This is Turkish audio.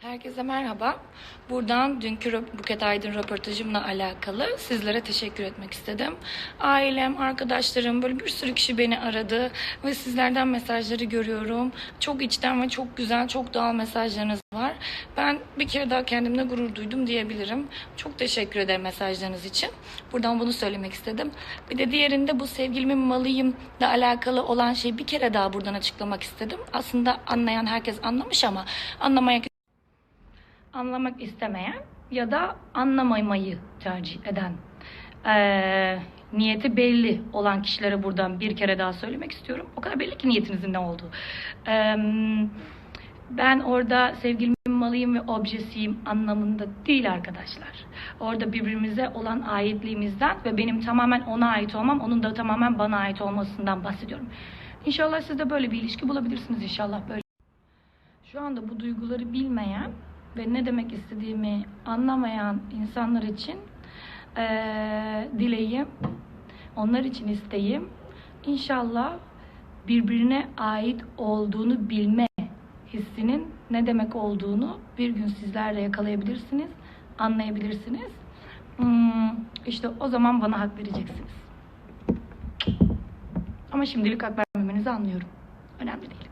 Herkese merhaba. Buradan dünkü Buket Aydın röportajımla alakalı sizlere teşekkür etmek istedim. Ailem, arkadaşlarım, böyle bir sürü kişi beni aradı ve sizlerden mesajları görüyorum. Çok içten ve çok güzel, çok doğal mesajlarınız var. Ben bir kere daha kendimle gurur duydum diyebilirim. Çok teşekkür ederim mesajlarınız için. Buradan bunu söylemek istedim. Bir de diğerinde bu sevgilimin malıyım da alakalı olan şeyi bir kere daha buradan açıklamak istedim. Aslında anlayan herkes anlamış ama anlamaya anlamak istemeyen ya da anlamamayı tercih eden eee, niyeti belli olan kişilere buradan bir kere daha söylemek istiyorum. O kadar belli ki niyetinizin ne olduğu. Eee, ben orada sevgilimin malıyım ve objesiyim anlamında değil arkadaşlar. Orada birbirimize olan aitliğimizden ve benim tamamen ona ait olmam, onun da tamamen bana ait olmasından bahsediyorum. İnşallah siz de böyle bir ilişki bulabilirsiniz inşallah böyle. Şu anda bu duyguları bilmeyen ve ne demek istediğimi anlamayan insanlar için eee dileğim, onlar için isteğim inşallah birbirine ait olduğunu bilme hissinin ne demek olduğunu bir gün sizler de yakalayabilirsiniz, anlayabilirsiniz. Hmm, işte o zaman bana hak vereceksiniz. Ama şimdilik hak vermemenizi anlıyorum. Önemli değil.